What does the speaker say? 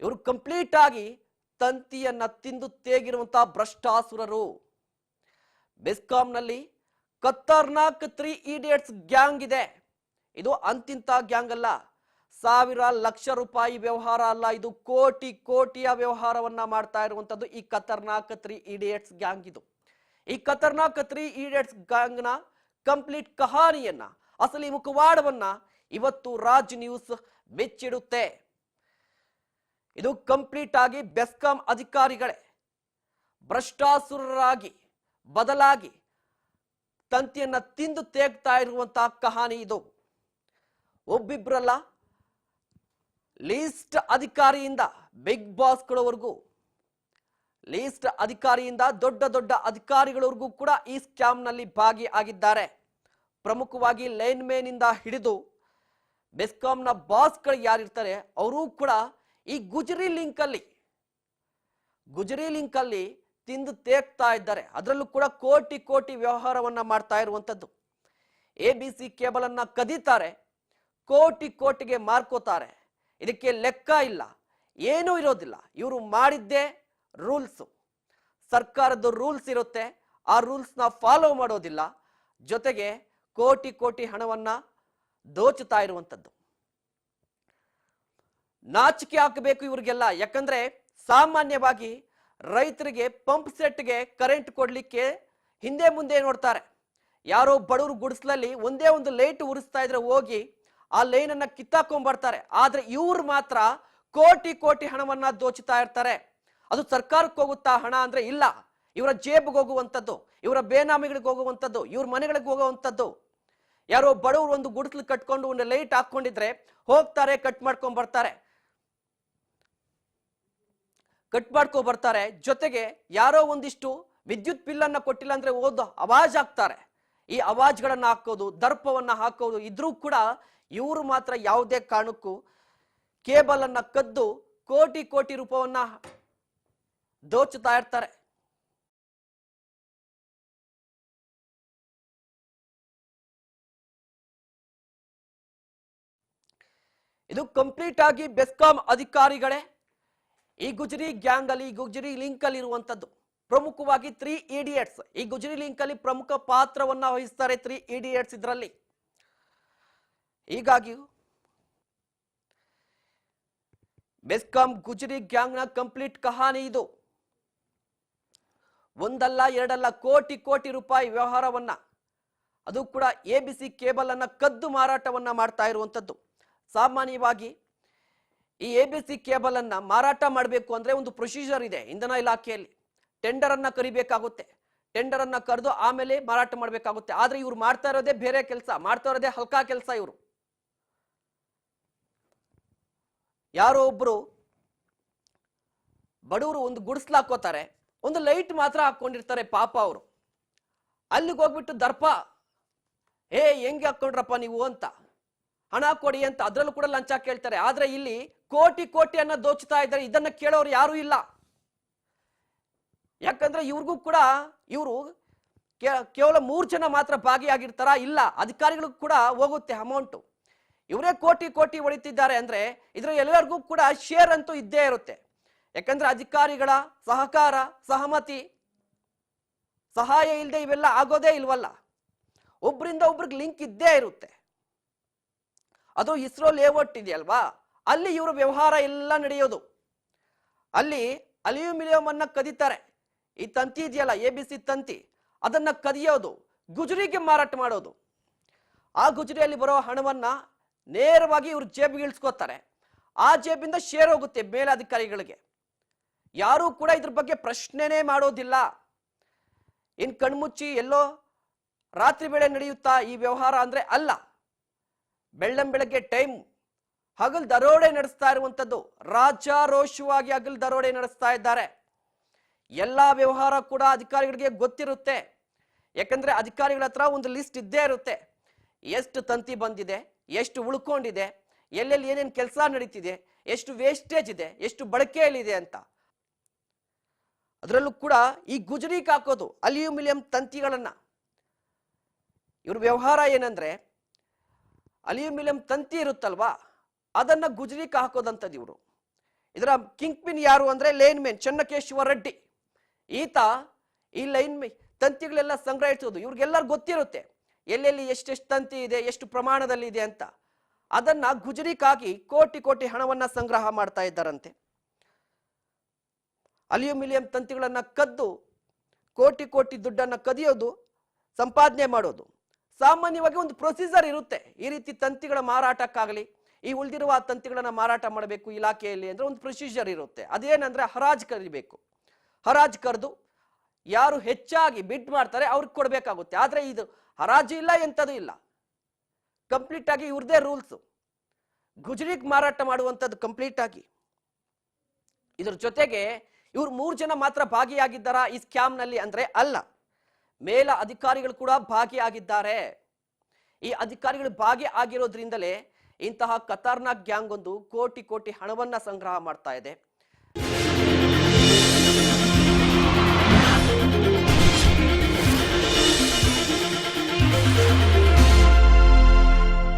ಇವರು ಕಂಪ್ಲೀಟ್ ಆಗಿ ತಂತಿಯನ್ನ ತಿಂದು ತೇಗಿರುವಂತಹ ಭ್ರಷ್ಟಾಸುರರು. ಬೆಸ್ಕಾಂನಲ್ಲಿ ಕತ್ತರ್ನಾಕ್ ತ್ರೀ ಇಡಿಯಟ್ಸ್ ಗ್ಯಾಂಗ್ ಇದೆ. ಇದು ಅಂತಿಂತ ಗ್ಯಾಂಗ್ ಅಲ್ಲ. ಸಾವಿರ ಲಕ್ಷ ರೂಪಾಯಿ ವ್ಯವಹಾರ ಅಲ್ಲ. ಇದು ಕೋಟಿ ಕೋಟಿಯ ವ್ಯವಹಾರವನ್ನ ಮಾಡ್ತಾ ಇರುವಂತದ್ದು ಈ ಕತರ್ನಾಕ್ ತ್ರೀ ಇಡಿಯಟ್ಸ್ ಗ್ಯಾಂಗ್ ಇದು. ಈ ಕತರ್ನಾಕ್ ತ್ರೀ ಇಡಿಯಟ್ಸ್ ಗ್ಯಾಂಗ್ನ ಕಂಪ್ಲೀಟ್ ಕಹಾನಿಯನ್ನ, ಅಸಲಿ ಮುಖವಾಡವನ್ನ ಇವತ್ತು ರಾಜ್ ನ್ಯೂಸ್ ಬಿಚ್ಚಿಡುತ್ತೆ ಇದು ಕಂಪ್ಲೀಟ್ ಆಗಿ ಬೆಸ್ಕಾಂ ಅಧಿಕಾರಿಗಳೇ. ಭ್ರಷ್ಟಾಸುರರಾಗಿ, ಬದಲಾಗಿ ತಂತಿಯನ್ನು ತಿಂದು ತೇಗ್ತಾ ಇರುವಂತಹ ಕಹಾನಿ ಇದು. ಒಬ್ಬಿಬ್ರಲ್ಲ, ಲೀಸ್ಟ್ ಅಧಿಕಾರಿಯಿಂದ, ಬಿಗ್ ಬಾಸ್ಗಳವರೆಗೂ, ಲೀಸ್ಟ್ ಅಧಿಕಾರಿಯಿಂದ ದೊಡ್ಡ ದೊಡ್ಡ ಅಧಿಕಾರಿಗಳವರೆಗೂ ಕೂಡ ಈ ಸ್ಕ್ಯಾಮ್ನಲ್ಲಿ ಭಾಗಿಯಾಗಿದ್ದಾರೆ. ಪ್ರಮುಖವಾಗಿ ಲೈನ್ ಇಂದ ಹಿಡಿದು ಬೆಸ್ಕಾಂನ ಬಾಸ್ಗಳು ಯಾರಿರ್ತಾರೆ, ಅವರೂ ಕೂಡ ಈ ಗುಜರಿ ಲಿಂಕ್ ಅಲ್ಲಿ ಗುಜರಿ ಲಿಂಕ್ ಅಲ್ಲಿ ತಿಂದು ತೇಗ್ತಾ ಇದ್ದಾರೆ. ಅದರಲ್ಲೂ ಕೂಡ ಕೋಟಿ ಕೋಟಿ ವ್ಯವಹಾರವನ್ನ ಮಾಡ್ತಾ ಇರುವಂತದ್ದು. ಎ ಬಿ ಸಿ ಕೇಬಲ್ ಕದೀತಾರೆ, ಕೋಟಿ ಕೋಟಿಗೆ ಮಾರ್ಕೋತಾರೆ. ಇದಕ್ಕೆ ಲೆಕ್ಕ ಇಲ್ಲ, ಏನೂ ಇರೋದಿಲ್ಲ. ಇವರು ಮಾಡಿದ್ದೇ ರೂಲ್ಸು. ಸರ್ಕಾರದ ರೂಲ್ಸ್ ಇರುತ್ತೆ, ಆ ರೂಲ್ಸ್ನ ಫಾಲೋ ಮಾಡೋದಿಲ್ಲ. ಜೊತೆಗೆ ಕೋಟಿ ಕೋಟಿ ಹಣವನ್ನ ದೋಚುತ್ತಾ ಇರುವಂಥದ್ದು ನಾಚಿಕೆ ಹಾಕಬೇಕು ಇವರಿಗೆಲ್ಲ. ಯಾಕಂದ್ರೆ ಸಾಮಾನ್ಯವಾಗಿ ರೈತರಿಗೆ ಪಂಪ್ ಸೆಟ್ಗೆ ಕರೆಂಟ್ ಕೊಡಲಿಕ್ಕೆ ಹಿಂದೆ ಮುಂದೆ ನೋಡ್ತಾರೆ. ಯಾರೋ ಬಡವರು ಗುಡಿಸ್ಲಲ್ಲಿ ಒಂದೇ ಒಂದು ಲೈಟ್ ಉರಿಸ್ತಾ ಇದ್ರೆ ಹೋಗಿ ಆ ಲೈನ್ ಅನ್ನ ಕಿತ್ತಾಕೊಂಡ್ಬರ್ತಾರೆ. ಆದ್ರೆ ಇವ್ರು ಮಾತ್ರ ಕೋಟಿ ಕೋಟಿ ಹಣವನ್ನ ದೋಚುತ್ತಾ ಇರ್ತಾರೆ. ಅದು ಸರ್ಕಾರಕ್ಕೆ ಹೋಗುತ್ತಾ ಹಣ ಅಂದ್ರೆ ಇಲ್ಲ. ಇವರ ಜೇಬ್ಗೆ ಹೋಗುವಂಥದ್ದು, ಇವರ ಬೇನಾಮಿಗಳಿಗೆ ಹೋಗುವಂಥದ್ದು, ಇವ್ರ ಮನೆಗಳಿಗೆ ಹೋಗುವಂಥದ್ದು. ಯಾರೋ ಬಡವರು ಒಂದು ಗುಡಿಸ್ಲು ಕಟ್ಕೊಂಡು ಒಂದು ಲೈಟ್ ಹಾಕೊಂಡಿದ್ರೆ ಹೋಗ್ತಾರೆ, ಕಟ್ ಮಾಡ್ಕೊಂಡ್ ಬರ್ತಾರೆ ಕಟ್ ಮಾಡ್ಕೊ ಬರ್ತಾರೆ. ಜೊತೆಗೆ ಯಾರೋ ಒಂದಿಷ್ಟು ವಿದ್ಯುತ್ ಬಿಲ್ಲನ್ನು ಕೊಟ್ಟಿಲ್ಲ ಅಂದ್ರೆ ಓದು ಅವಾಜ್ ಹಾಕ್ತಾರೆ. ಈ ಅವಾಜ್ಗಳನ್ನು ಹಾಕೋದು, ದರ್ಪವನ್ನ ಹಾಕೋದು ಇದ್ರೂ ಕೂಡ ಇವರು ಮಾತ್ರ ಯಾವುದೇ ಕಾರಣಕ್ಕೂ ಕೇಬಲನ್ನು ಕದ್ದು ಕೋಟಿ ಕೋಟಿ ರೂಪವನ್ನ ದೋಚುತ್ತಾ ಇರ್ತಾರೆ. ಇದು ಕಂಪ್ಲೀಟ್ ಆಗಿ ಬೆಸ್ಕಾಂ ಅಧಿಕಾರಿಗಳೇ ಈ ಗುಜರಿ ಗ್ಯಾಂಗ್ ಅಲ್ಲಿ ಈ ಗುಜರಿ ಲಿಂಕ್ ಅಲ್ಲಿ ಇರುವಂತದ್ದು ಪ್ರಮುಖವಾಗಿ ತ್ರೀ ಇಡಿಯಟ್ಸ್ ಈ ಗುಜರಿ ಲಿಂಕ್ ಅಲ್ಲಿ ಪ್ರಮುಖ ಪಾತ್ರವನ್ನ ವಹಿಸ್ತಾರೆ ತ್ರೀ ಇಡಿಯಟ್ಸ್ ಇದರಲ್ಲಿ. ಹೀಗಾಗಿ ಬೆಸ್ಕಾಂ ಗುಜರಿ ಗ್ಯಾಂಗ್ನ ಕಂಪ್ಲೀಟ್ ಕಹಾನಿ ಇದು. ಒಂದಲ್ಲ, ಎರಡಲ್ಲ, ಕೋಟಿ ಕೋಟಿ ರೂಪಾಯಿ ವ್ಯವಹಾರವನ್ನ, ಅದು ಕೂಡ ಎ ಬಿ ಸಿ ಕೇಬಲ್ ಅನ್ನ ಕದ್ದು ಮಾರಾಟವನ್ನ ಮಾಡ್ತಾ ಇರುವಂತದ್ದು ಸಾಮಾನ್ಯವಾಗಿ ಈ ಎ ಬಿ ಸಿ ಕೇಬಲ್ ಅನ್ನ ಮಾರಾಟ ಮಾಡಬೇಕು ಅಂದ್ರೆ ಒಂದು ಪ್ರೊಸೀಜರ್ ಇದೆ ಇಂಧನ ಇಲಾಖೆಯಲ್ಲಿ. ಟೆಂಡರ್ ಅನ್ನ ಕರಿಬೇಕಾಗುತ್ತೆ. ಟೆಂಡರ್ ಅನ್ನ ಕರೆದು ಆಮೇಲೆ ಮಾರಾಟ ಮಾಡಬೇಕಾಗುತ್ತೆ. ಆದ್ರೆ ಇವ್ರು ಮಾಡ್ತಾ ಇರೋದೇ ಬೇರೆ ಕೆಲಸ, ಮಾಡ್ತಾ ಇರೋದೇ ಹಲ್ಕಾ ಕೆಲಸ ಇವರು. ಯಾರೋ ಒಬ್ರು ಬಡವರು ಒಂದು ಗುಡಿಸ್ಲು ಹಾಕೋತಾರೆ, ಒಂದು ಲೈಟ್ ಮಾತ್ರ ಹಾಕೊಂಡಿರ್ತಾರೆ ಪಾಪ ಅವರು. ಅಲ್ಲಿಗೆ ಹೋಗ್ಬಿಟ್ಟು ದರ್ಪ, ಏ, ಹೆಂಗೆ ಹಾಕೊಂಡ್ರಪ್ಪ ನೀವು? ಅಂತ. ಹಣ ಕೊಡಿ ಅಂತ ಅದ್ರಲ್ಲೂ ಕೂಡ ಲಂಚ ಕೇಳ್ತಾರೆ. ಆದ್ರೆ ಇಲ್ಲಿ ಕೋಟಿ ಕೋಟಿಯನ್ನ ದೋಚುತ್ತಾ ಇದ್ದಾರೆ. ಇದನ್ನ ಕೇಳೋರು ಯಾರು ಇಲ್ಲ. ಯಾಕಂದ್ರೆ ಇವ್ರಿಗೂ ಕೂಡ ಇವರು ಕೇವಲ ಮೂರು ಜನ ಮಾತ್ರ ಭಾಗಿಯಾಗಿರ್ತಾರ? ಇಲ್ಲ. ಅಧಿಕಾರಿಗಳಿಗೂ ಕೂಡ ಹೋಗುತ್ತೆ ಅಮೌಂಟು ಇವರೇ ಕೋಟಿ ಕೋಟಿ ಹೊಡಿತಿದ್ದಾರೆ ಅಂದ್ರೆ ಇದ್ರ ಎಲ್ಲರಿಗೂ ಕೂಡ ಶೇರ್ ಅಂತೂ ಇದ್ದೇ ಇರುತ್ತೆ. ಯಾಕಂದ್ರೆ ಅಧಿಕಾರಿಗಳ ಸಹಕಾರ, ಸಹಮತಿ, ಸಹಾಯ ಇಲ್ಲದೆ ಇವೆಲ್ಲ ಆಗೋದೇ ಇಲ್ವಲ್ಲ. ಒಬ್ರಿಂದ ಒಬ್ರಿಗೆ ಲಿಂಕ್ ಇದ್ದೇ ಇರುತ್ತೆ. ಅದು ಇಸ್ರೋ ಲೇಔಟ್ ಇದೆಯಲ್ವಾ? ಅಲ್ಲಿ ಇವರು ವ್ಯವಹಾರ ಎಲ್ಲ ನಡೆಯೋದು. ಅಲ್ಲಿ ಅಲ್ಯೂಮಿನಿಯಂ ಅನ್ನ ಕದೀತಾರೆ. ಈ ತಂತಿ ಇದೆಯಲ್ಲ, ಎ ಬಿ ಸಿ ತಂತಿ, ಅದನ್ನ ಕದಿಯೋದು, ಗುಜರಿಗೆ ಮಾರಾಟ ಮಾಡೋದು. ಆ ಗುಜರಿಯಲ್ಲಿ ಬರೋ ಹಣವನ್ನ ನೇರವಾಗಿ ಇವರು ಜೇಬಿಗೆ ಇಳಿಸ್ಕೋತಾರೆ. ಆ ಜೇಬಿಂದ ಶೇರ್ ಹೋಗುತ್ತೆ ಮೇಲಧಿಕಾರಿಗಳಿಗೆ. ಯಾರೂ ಕೂಡ ಇದ್ರ ಬಗ್ಗೆ ಪ್ರಶ್ನೆನೇ ಮಾಡೋದಿಲ್ಲ. ಇನ್ ಕಣ್ಮುಚ್ಚಿ ಎಲ್ಲೋ ರಾತ್ರಿ ವೇಳೆ ನಡೆಯುತ್ತಾ ಈ ವ್ಯವಹಾರ ಅಂದ್ರೆ ಅಲ್ಲ. ಬೆಳ್ಳಂ ಬೆಳಗ್ಗೆ ಟೈಮ್ ಹಗಲ್ ದರೋಡೆ ನಡೆಸ್ತಾ ಇರುವಂಥದ್ದು. ರಾಜಾರೋಷವಾಗಿ ಹಗಲ್ ದರೋಡೆ ನಡೆಸ್ತಾ ಇದ್ದಾರೆ. ಎಲ್ಲ ವ್ಯವಹಾರ ಕೂಡ ಅಧಿಕಾರಿಗಳಿಗೆ ಗೊತ್ತಿರುತ್ತೆ. ಯಾಕಂದ್ರೆ ಅಧಿಕಾರಿಗಳ ಹತ್ರ ಒಂದು ಲಿಸ್ಟ್ ಇದ್ದೇ ಇರುತ್ತೆ. ಎಷ್ಟು ತಂತಿ ಬಂದಿದೆ, ಎಷ್ಟು ಉಳ್ಕೊಂಡಿದೆ, ಎಲ್ಲೆಲ್ಲಿ ಏನೇನು ಕೆಲಸ ನಡೀತಿದೆ, ಎಷ್ಟು ವೇಸ್ಟೇಜ್ ಇದೆ, ಎಷ್ಟು ಬಳಕೆಯಲ್ಲಿದೆ ಅಂತ. ಅದರಲ್ಲೂ ಕೂಡ ಈ ಗುಜರಿಗೆ ಹಾಕೋದು ಅಲ್ಯೂಮಿನಿಯಂ ತಂತಿಗಳನ್ನ. ಇವ್ರ ವ್ಯವಹಾರ ಏನಂದ್ರೆ ಅಲ್ಯೂಮಿನಿಯಂ ತಂತಿ ಇರುತ್ತಲ್ವಾ? ಅದನ್ನ ಗುಜರಿಕ ಹಾಕೋದಂಥದ್ದು ಇವರು. ಇದರ ಕಿಂಗ್ ಪಿನ್ ಯಾರು ಅಂದ್ರೆ ಲೈನ್ ಮೆನ್ ಚನ್ನಕೇಶ್ವರ ರೆಡ್ಡಿ. ಈತ ಈ ಲೈನ್ ತಂತಿಗಳೆಲ್ಲ ಸಂಗ್ರಹಿಸೋದು. ಇವ್ರಿಗೆಲ್ಲರೂ ಗೊತ್ತಿರುತ್ತೆ, ಎಲ್ಲೆಲ್ಲಿ ಎಷ್ಟೆಷ್ಟು ತಂತಿ ಇದೆ, ಎಷ್ಟು ಪ್ರಮಾಣದಲ್ಲಿ ಇದೆ ಅಂತ. ಅದನ್ನ ಗುಜರಿಕಾಗಿ ಕೋಟಿ ಕೋಟಿ ಹಣವನ್ನ ಸಂಗ್ರಹ ಮಾಡ್ತಾ ಇದ್ದಾರಂತೆ. ಅಲ್ಯೂಮಿನಿಯಂ ತಂತಿಗಳನ್ನ ಕದ್ದು, ಕೋಟಿ ಕೋಟಿ ದುಡ್ಡನ್ನ ಕದಿಯೋದು, ಸಂಪಾದನೆ ಮಾಡೋದು. ಸಾಮಾನ್ಯವಾಗಿ ಒಂದು ಪ್ರೊಸೀಜರ್ ಇರುತ್ತೆ. ಈ ರೀತಿ ತಂತಿಗಳ ಮಾರಾಟಕ್ಕಾಗಲಿ, ಈ ಉಳಿದಿರುವ ತಂತಿಗಳನ್ನ ಮಾರಾಟ ಮಾಡಬೇಕು ಇಲಾಖೆಯಲ್ಲಿ ಅಂದ್ರೆ ಒಂದು ಪ್ರೊಸೀಜರ್ ಇರುತ್ತೆ. ಅದೇನಂದ್ರೆ ಹರಾಜ್ ಕರಿಬೇಕು. ಹರಾಜ್ ಕರೆದು ಯಾರು ಹೆಚ್ಚಾಗಿ ಬಿಡ್ ಮಾಡ್ತಾರೆ ಅವ್ರಿಗೆ ಕೊಡಬೇಕಾಗುತ್ತೆ. ಆದ್ರೆ ಇದು ಹರಾಜು ಇಲ್ಲ ಎಂಥದ್ದು ಇಲ್ಲ. ಕಂಪ್ಲೀಟ್ ಆಗಿ ಇವ್ರದೇ ರೂಲ್ಸ್ ಗುಜರಿಗೆ ಮಾರಾಟ ಮಾಡುವಂಥದ್ದು ಕಂಪ್ಲೀಟ್ ಆಗಿ. ಇದ್ರ ಜೊತೆಗೆ ಇವ್ರು ಮೂರು ಜನ ಮಾತ್ರ ಭಾಗಿಯಾಗಿದ್ದಾರಾ ಈ ಸ್ಕ್ಯಾಮ್ನಲ್ಲಿ ಅಂದ್ರೆ ಅಲ್ಲ. ಮೇಲ ಅಧಿಕಾರಿಗಳು ಕೂಡ ಭಾಗಿಯಾಗಿದ್ದಾರೆ. ಈ ಅಧಿಕಾರಿಗಳು ಭಾಗಿ ಆಗಿರೋದ್ರಿಂದಲೇ ಇಂತಹ ಖತರ್ನಾಕ್ ಗ್ಯಾಂಗ್ ಒಂದು ಕೋಟಿ ಕೋಟಿ ಹಣವನ್ನ ಸಂಗ್ರಹ ಮಾಡ್ತಾ ಇದೆ.